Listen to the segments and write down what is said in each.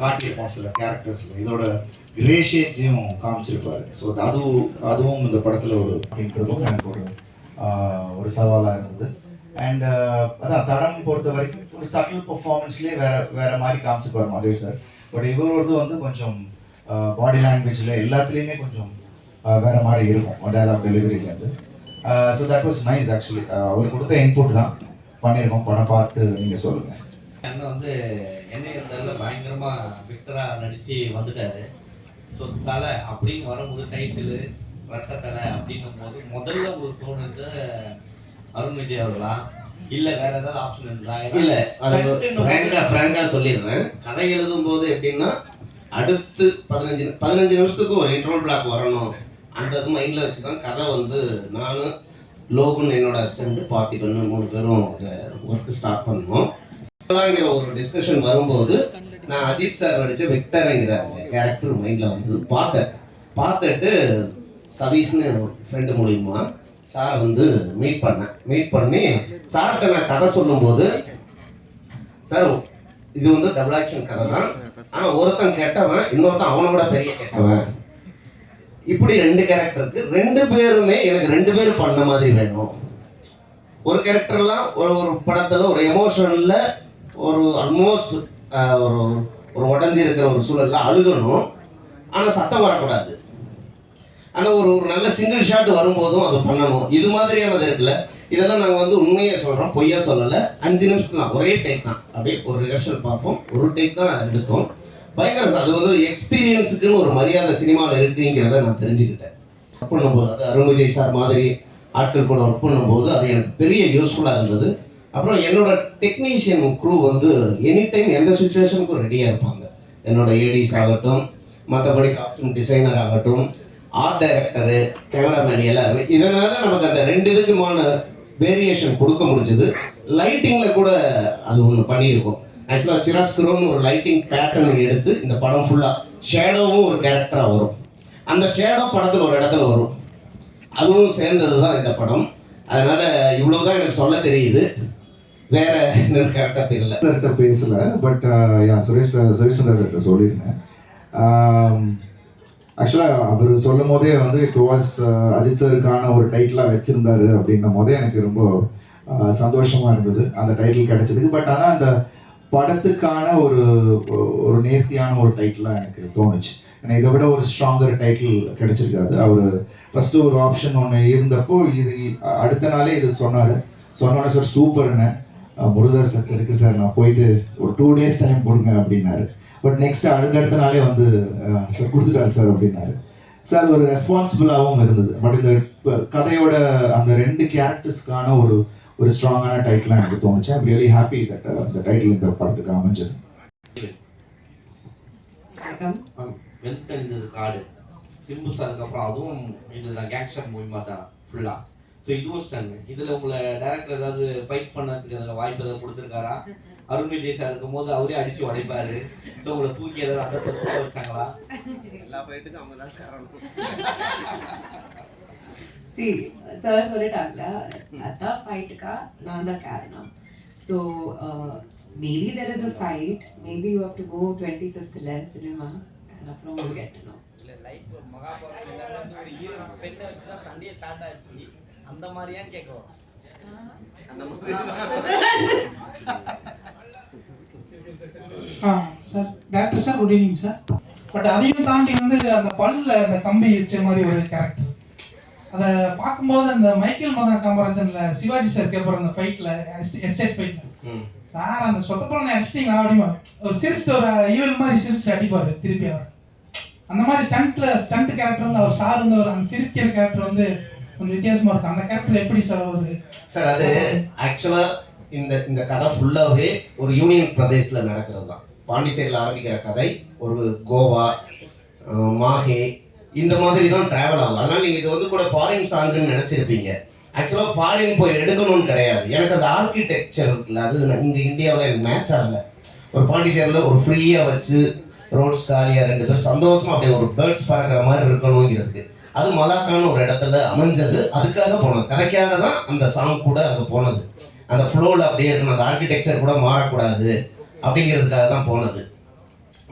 காட்டியிருப்போம் சில கேரக்டர்ஸில் இதோட grey ஷேட்ஸையும் காமிச்சிருப்பாரு. So அதுவும் அதுவும் இந்த படத்தில் ஒரு அப்படின்றதும் எனக்கு ஒரு ஒரு சவாலாக இருந்தது. அண்ட் அதான் தடம் பொறுத்த வரைக்கும் ஒரு சட்டில் பர்ஃபார்மன்ஸ்லேயே வேற வேற மாதிரி காமிச்சிருப்பாரு மதேஷ் சார். பட் இவரோடது வந்து கொஞ்சம் பாடி லாங்குவேஜில் எல்லாத்துலேயுமே கொஞ்சம் வேற மாதிரி இருக்கும். Dialogue டெலிவரியிலேருந்து so that was nice actually அவர் கொடுத்த இன்புட் தான் பண்ணியிருக்கோம். படம் பார்த்து நீங்கள் சொல்லுங்கள் அண்ணன் வந்து என்ன இருந்தாலும் பயங்கரமா விக்டரா நடிச்சு வந்துட்டாரு. ஸோ தலை அப்படின்னு வரும்போது டைட்டில் ரெட்ட தலை அப்படின்னும் போது முதல்ல உங்களுக்கு தோணுது அருண் விஜய் அவர்களா? இல்ல வேற ஏதாவது ஆப்ஷன் இருந்தா இல்ல ஃப்ராங்கா ஃப்ராங்கா சொல்லிடுறேன். கதை எழுதும் போது எப்படின்னா அடுத்து பதினஞ்சு பதினஞ்சு நிமிஷத்துக்கு ஒரு இன்டர்வல் பிளாக் வரணும். அந்த இது மைண்டில் வச்சு தான் கதை வந்து நானும் லோகுன் என்னோட அசிஸ்டன்ட் பார்த்திபன் மூணு பேரும் ஒர்க் ஸ்டார்ட் பண்ணோம். ஒரு டிஸ்கஷன் வரும்போது நான் அஜித் சார் நடிச்ச விக்டர்ங்கிற அந்த கேரக்டர் மைண்டில் வந்து பார்த்தேன். பார்த்துட்டு சதீஷ்னு ஃப்ரெண்டு மூலியமா சாரை வந்து மீட் பண்ணேன். மீட் பண்ணி சார்கிட்ட நான் கதை சொல்லும்போது சார் இது வந்து டபுள் ஆக்ஷன் கதை தான். ஆனால் ஒருத்தன் கேட்டவன் இன்னொருத்தன் அவனை விட பெரிய கேட்டவன். இப்படி ரெண்டு கேரக்டருக்கு ரெண்டு பேருமே எனக்கு ரெண்டு பேரும் பண்ண மாதிரி வேணும். ஒரு கேரக்டர்லாம் ஒரு ஒரு படத்தில் ஒரு எமோஷனில் ஒரு ஆல்மோஸ்ட் ஒரு ஒரு உடஞ்சி இருக்கிற ஒரு சூழல்ல அழுகணும். ஆனால் சத்தம் வரக்கூடாது. ஆனால் ஒரு ஒரு நல்ல சிங்கிள் ஷாட் வரும்போதும் அதை பண்ணணும். இது மாதிரியானது இருக்குல்ல இதெல்லாம் நாங்கள் வந்து உண்மையை சொல்கிறோம் பொய்யா சொல்லலை. அஞ்சு நிமிஷம் தான் ஒரே டேக் தான். அப்படியே ஒரு ரிஹர்சல் பார்ப்போம். ஒரு டேக் தான் எடுத்தோம். பயங்கர அது வந்து எக்ஸ்பீரியன்ஸுக்குன்னு ஒரு மரியாதை சினிமாவில் இருக்குங்கிறத நான் தெரிஞ்சுக்கிட்டேன். பண்ணும்போது அது அருண் விஜய் சார் மாதிரி ஆட்கள் கூட ஒர்க் பண்ணும்போது அது எனக்கு பெரிய யூஸ்ஃபுல்லாக இருந்தது. அப்புறம் என்னோட டெக்னீஷியன் குரூ வந்து எனி டைம் எந்த சுச்சுவேஷனுக்கும் ரெடியாக இருப்பாங்க. என்னோட ஏடிஸ் ஆகட்டும் மற்றபடி காஸ்டியூம் டிசைனர் ஆகட்டும் ஆர்ட் டைரக்டரு கேமராமேன் எல்லாருமே இதனால நமக்கு அந்த ரெண்டு இதுக்குமான வேரியேஷன் கொடுக்க முடிஞ்சது. லைட்டிங்கில் கூட அது ஒன்று பண்ணியிருக்கோம். ஆக்சுவலாக சிராஸ்குரோன்னு ஒரு லைட்டிங் பேட்டர்ன் எடுத்து இந்த படம் ஃபுல்லாக ஷேடோவும் ஒரு கேரக்டராக வரும். அந்த ஷேடோ படத்தில் ஒரு இடத்துல வரும். அதுவும் சேர்ந்தது தான் இந்த படம். அதனால் இவ்வளோ தான் எனக்கு சொல்ல தெரியுது. வேற என்னன்னு கரெக்டாக தெரியல சார்கிட்ட பேசல பட் யா சுரேஷ் சுரேஷ் சந்திர சார்கிட்ட சொல்லியிருந்தேன். Um, ஆக்சுவலாக அவர் சொல்லும் போதே வந்து இட் வாஸ் அஜித் சாருக்கான ஒரு டைட்டிலாக வச்சுருந்தாரு. அப்படின்னும் போதே எனக்கு ரொம்ப uh, சந்தோஷமாக இருந்தது. அந்த டைட்டில் கிடைச்சதுக்கு பட் ஆனால் அந்த படத்துக்கான ஒரு ஒரு நேர்த்தியான ஒரு டைட்டிலாக எனக்கு தோணுச்சு. ஏன்னா இதை விட ஒரு ஸ்ட்ராங்கர் டைட்டில் கிடைச்சிருக்காது. அவர் ஃபஸ்ட்டு ஒரு ஆப்ஷன் ஒன்று இருந்தப்போ இது அடுத்த நாளே இது சொன்னார். சொன்னோன்னே சார் சூப்பர்னு முருகதாஸ் சார் இருக்கு சார் நான் போயிட்டு ஒரு டூ டேஸ் டைம் கொடுங்க அப்படின்னாரு. பட் நெக்ஸ்ட் அடுத்த நாளே வந்து சார் கொடுத்துட்டாரு சார் அப்படின்னாரு. சார் ஒரு ரெஸ்பான்சிபிளாகவும் இருந்தது. பட் இந்த கதையோட அந்த ரெண்டு கேரக்டர்ஸ்க்கான ஒரு ஒரு ஸ்ட்ராங்கான டைட்டிலாக எனக்கு தோணுச்சு. ஐம் ரியலி ஹாப்பி தட் இந்த டைட்டில் இந்த படத்துக்கு அமைஞ்சது. தணிந்தது காடு. சிம்பு சாருக்கு அப்புறம் அதுவும் இதுதான் கேங்ஸ்டர் மூவிமா தான் ஃபுல்லா ஸோ இதுவும் ஸ்டன் இதுல உங்களை டேரக்டர் ஏதாவது ஃபைட் பண்ணதுக்கு அதில் வாய்ப்பு ஏதாவது கொடுத்துருக்காரா? அருண் விஜய் சார் இருக்கும் போது அவரே அடிச்சு உடைப்பாரு. ஸோ உங்களை தூக்கி ஏதாவது அந்த பக்கம் வச்சாங்களா? எல்லா ஃபைட்டுக்கும் அவங்க தான் காரணம் சி சார் சொல்லிட்டாங்கல்ல அதான் ஃபைட்டுக்கா நான் தான் காரணம். So maybe there is a fight maybe you have to go twenty ஃபிஃப்த்தில் cinema அப்புறம் உங்களுக்கு கட்டணும் இல்ல லைஃப் மகாபாரதம் எல்லாமே வந்து ஒரு ஹீரோ பெண்ணை வச்சு தான் சண்டையே ஸ்டார்ட் ஆச்சு அந்த மாதிரியான்னு ஆ sir director sir good evening sir but அதையும் தாண்டி வந்து அந்த பல்ல அந்த கம்பி வச்ச மாதிரி ஒரு கேரக்டர் அதை பார்க்கும்போது அந்த மைக்கேல் மதன் காமராஜன்ல சிவாஜி சார் கேட்பார் அந்த ஃபைட்ல எஸ்டேட் ஃபைட்ல. சார் அந்த சொத்தப்பழம் அடிச்சிட்டீங்களா அப்படிமா? ஒரு சிரிச்சுட்டு ஒரு ஈவல் மாதிரி சிரிச்சு அடிப்பாரு திருப்பி அவர். அந்த மாதிரி ஸ்டண்ட்ல ஸ்டண்ட் கேரக்டர்ல அவர் சார் வந்து ஒரு அந்த சிரிக்கிற கேரக்டர் வந்து கொஞ்சம் வித்தியாசமா இருக்கும் அந்த கேரக்டர் எப்படி சார் அவரு? சார் அது ஆக்சுவலா இந்த இந்த கதை ஃபுல்லாவே ஒரு யூனியன் பிரதேசத்தில் நடக்கிறது தான் பாண்டிச்சேரியில் ஆரம்பிக்கிற கதை ஒரு கோவா மாஹே இந்த மாதிரி தான் டிராவல் ஆகும். அதனால நீங்கள் இது வந்து கூட ஃபாரின் சாங்குன்னு நினைச்சிருப்பீங்க. ஆக்சுவலாக ஃபாரின் போய் எடுக்கணும்னு கிடையாது. எனக்கு அந்த ஆர்கிடெக்சர் இருக்குல்ல அது இங்கே இந்தியாவில் எனக்கு மேட்ச் ஆகல. ஒரு பாண்டிச்சேரியில் ஒரு ஃப்ரீயாக வச்சு ரோட்ஸ் காலியாக ரெண்டு பேர் சந்தோஷமாக அப்படியே ஒரு பேர்ட்ஸ் பார்க்குற மாதிரி இருக்கணுங்கிறதுக்கு. அது மலாக்கான ஒரு இடத்துல அமைஞ்சது. அதுக்காக போனது. கதைக்காக தான் அந்த சாங் கூட அங்கே போனது. அந்த ஃப்ளோவில் அப்படியே இருக்கணும் அந்த ஆர்கிடெக்சர் கூட மாறக்கூடாது அப்படிங்கிறதுக்காக தான் போனது.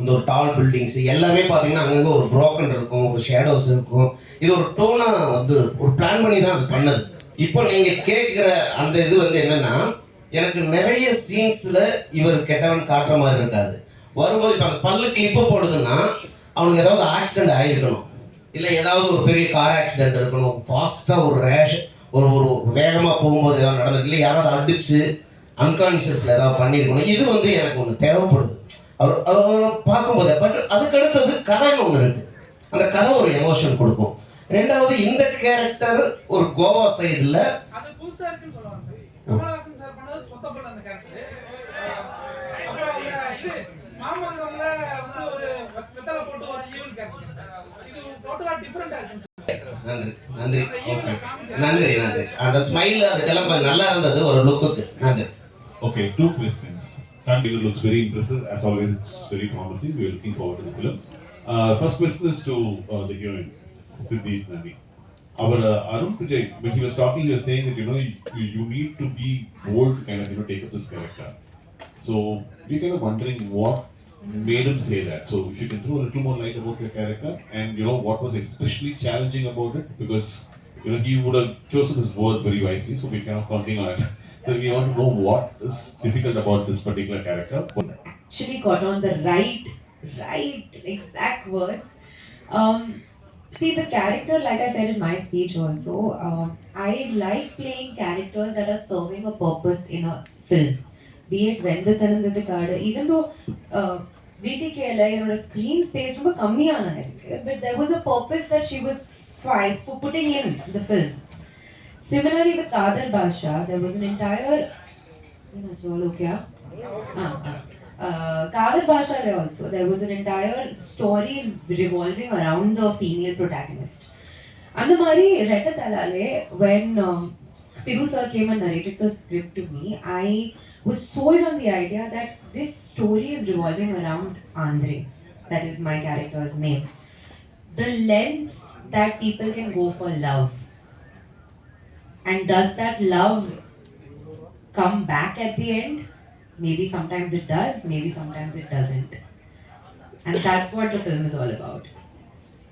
இந்த ஒரு டால் பில்டிங்ஸ் எல்லாமே பார்த்தீங்கன்னா அங்கங்கே ஒரு ப்ரோக்கன் இருக்கும் ஒரு ஷேடோஸ் இருக்கும். இது ஒரு டோனாக வந்து ஒரு பிளான் பண்ணி தான் அது பண்ணது. இப்போ நீங்கள் கேட்குற அந்த இது வந்து என்னென்னா எனக்கு நிறைய சீன்ஸில் இவர் கெட்டவன் காட்டுற மாதிரி இருக்காது. வரும்போது இப்போ அந்த பல்லு கிளிப்பு போடுதுன்னா அவனுக்கு ஏதாவது ஆக்சிடென்ட் ஆகிருக்கணும் இல்லை ஏதாவது ஒரு பெரிய கார் ஆக்சிடென்ட் இருக்கணும் ஃபாஸ்ட்டாக ஒரு ரேஷ் ஒரு ஒரு வேகமாக போகும்போது ஏதாவது நடந்திருக்கு இல்லை யாராவது அடிச்சு அன்கான்சியஸில் ஏதாவது பண்ணியிருக்கணும் இது வந்து எனக்கு ஒன்று தேவைப்படுது. அவர் அவர் பார்க்கும்போது பட் அதுக்கு அடுத்தது கதைன்னு ஒன்று இருக்குது அந்த கதை ஒரு எமோஷன் கொடுக்கும். ரெண்டாவது இந்த கேரக்டர் ஒரு கோவா சைடில் மாமா நன்றி நன்றி அந்த ஈவன் காமிக்க நன்றி நன்றி அந்த ஸ்மைல் அதுக்கெல்லாம் கொஞ்சம் நல்லா இருந்தது ஒரு லுக்குக்கு நன்றி Okay, two questions. Trailer looks very impressive. As always, it's very promising. We're looking forward to the film. Uh, first question is to uh, the heroine, Siddhi Nandi. Our uh, Arun Vijay, when he was talking, he was saying that you know you, you need to be bold to kind of you know take up this character. So we're kind of wondering what made him say that. So if you can throw a little more light about your character and you know what was especially challenging about it because you know he would have chosen his words very wisely. So we're kind of counting on it. So we want to know what is difficult about this particular character. actually got on the right, right exact words. Um, see, the character, like I said in my speech also, um, I like playing characters that are serving a purpose in a film. Be it Vendathanandathikada, even though uh, VTKL, என்னோட screen space ரொம்ப கம்மியான இருக்கு but there was a purpose that she was fi- for putting in the film. Similarly with Kadar Basha, there was an entire என்னாச்சு ஓகேயா Ah, ah. Uh, Kavar Bashale also, there was an entire story revolving around the female protagonist. And the Mari Retta Talale, when um, Thiru sir came and narrated was sold on the idea that this story is revolving around Andre. That is my character's name. The lens that people can go for love. And does that love come back at the end? Maybe sometimes it does, maybe sometimes it doesn't. And that's what the film is all about.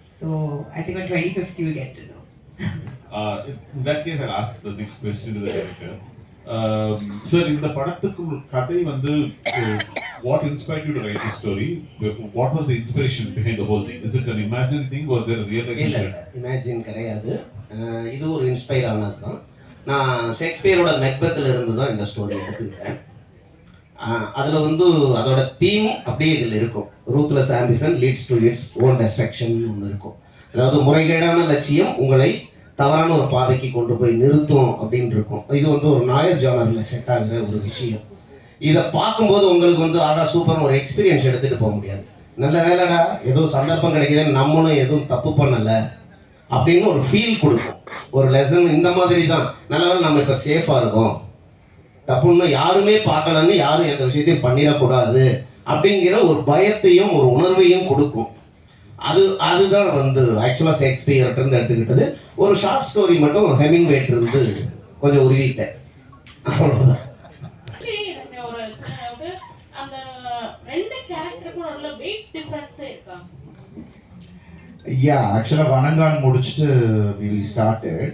So I think on 25th you'll get to know. Uh, in that case, I'll ask the next question to the director. Um, sir, இந்த படத்துக்கு கதை வந்து uh, what inspired you to write this story? What was the inspiration behind the whole thing? Is it an imaginary thing? A real life இல்லை? Imagine கிடையாது அஹ் இது ஒரு inspire ஆனது தான் நான் ஷேக்ஸ்பியரோட மெக்பத்தில் இருந்து தான் இந்த ஸ்டோரி எடுத்துக்கிட்டேன் அதில் வந்து அதோட தீம் அப்படியே இதில் இருக்கும் ruthless ambition leads to its own destruction ஒன்று இருக்கும் அதாவது முறைகேடான லட்சியம் உங்களை தவறான ஒரு பாதைக்கு கொண்டு போய் நிறுத்தும் அப்படின்னு இருக்கும். இது வந்து ஒரு நாயர் ஜானரில் செட் ஆகிற ஒரு விஷயம். இதை பார்க்கும்போது உங்களுக்கு வந்து ஆகா சூப்பர் ஒரு எக்ஸ்பீரியன்ஸ் எடுத்துகிட்டு போக முடியாது. நல்ல வேலைடா ஏதோ சந்தர்ப்பம் கிடைக்குதுன்னு நம்மளும் எதுவும் தப்பு பண்ணலை அப்படின்னு ஒரு ஃபீல் கொடுக்கும். ஒரு லெசன் இந்த மாதிரி தான். நல்ல வேலை நம்ம இப்போ சேஃபாக இருக்கோம். தப்புன்னு யாருமே பார்க்கலன்னு யாரும் எந்த விஷயத்தையும் பண்ணிடக்கூடாது அப்படிங்கிற ஒரு பயத்தையும் ஒரு உணர்வையும் கொடுக்கும். அது அதுதான் வந்து ஆக்சுவலாக ஷேக்ஸ்பியர்கிட்ட இருந்து எடுத்துக்கிட்டது. ஒரு ஷார்ட் ஸ்டோரி மட்டும் ஹெமிங்வேட் இருந்து கொஞ்சம் உருவிட்டேன். அவ்வளோதான் Actually, எனக்கு ஒரு சின்ன doubt. அந்த ரெண்டு கேரக்டருக்கும் நல்ல வெயிட் டிஃபரன்ஸே இருக்கா? யா ஆக்சுவலாக வணங்கான் முடிச்சுட்டு வி ஸ்டார்டட்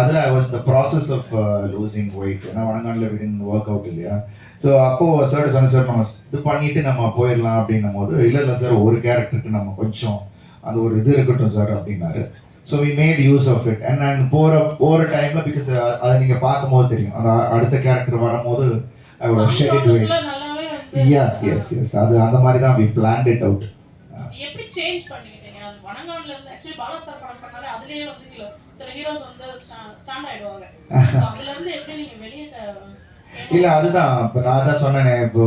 அதில் I was the process of losing weight ஏன்னா வணங்கானில் விடின் ஒர்க் அவுட் இல்லையா? ஸோ அப்போது சார் சொன்ன சார் நம்ம இது பண்ணிட்டு நம்ம போயிடலாம் அப்படின்னும் போது இல்லை இல்லை சார் ஒரு கேரக்டருக்கு நம்ம கொஞ்சம் அந்த ஒரு இது இருக்கட்டும் சார் அப்படின்னாரு. So we made use of it and and போகிற போகிற டைமில் பிகாஸ் அதை நீங்கள் பார்க்கும்போது தெரியும். அந்த அடுத்த கேரக்டர் வரும்போது எஸ் எஸ் எஸ் அது அந்த மாதிரி தான் வி பிளான்ட் இட் அவுட் எப்படி சேஞ்ச் பண்ணிக்கிட்டீங்க? அது வணங்கான்ல இருந்து ஆக்சுவலி பாலா சார் படம் பண்ணாலே அதுலயே வந்து சில- ஹீரோஸ் வந்து ஸ்டாண்ட் ஆயிடுவாங்க. அதுல இருந்து எப்படி நீங்க வெளியே இல்ல அதுதான். இப்போ நான் தான் சொன்னேன் இப்போ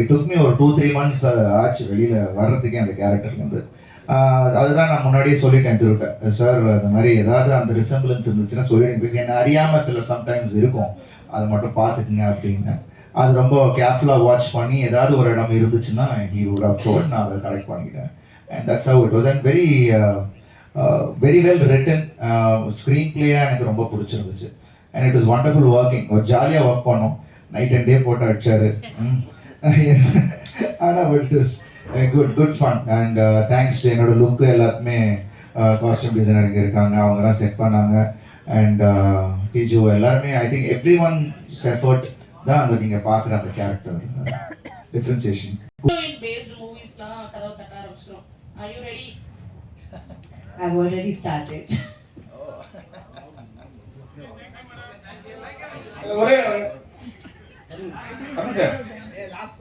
இட் டுக் மீ ஒரு டூ த்ரீ மந்த்ஸ் ஆச்சு வெளியில வர்றதுக்கே அந்த கேரக்டர்லேருந்து அதுதான் நான் முன்னாடியே சொல்லிட்டேன் திருவிட்டேன் சார் அந்த மாதிரி ஏதாவது அந்த ரிசம்பிளன்ஸ் இருந்துச்சுன்னா சொல்லிடுங்க. பிகாஸ் என்ன அறியாம சில சம்டைம்ஸ் இருக்கும். அதை மட்டும் பார்த்துக்குங்க அப்படின்னு. அது ரொம்ப கேர்ஃபுல்லாக வாட்ச் பண்ணி ஏதாவது ஒரு இடம் இருந்துச்சுன்னா ஹீ வுட் ஹவ் நான் அதை கரெக்ட் பண்ணிக்கிட்டேன். And that's how it was and very very well written screen பிளேயாக எனக்கு ரொம்ப பிடிச்சிருந்துச்சு. And it is wonderful working ஒரு ஜாலியாக ஒர்க் பண்ணோம். நைட் அண்ட் டே போட்டு அடிச்சாரு. ம். ஆனால் but it is good good fun and thanks to என்னோட லுக்கு எல்லாத்துமே காஸ்டியூம் டிசைனர் இங்கே இருக்காங்க. அவங்கலாம் செட் பண்ணாங்க. அண்ட் டிஜு எல்லாருமே I think every one effort தான் அந்த நீங்கள் பார்க்குற அந்த character differentiation I've already started. ஒரே. 다른 사.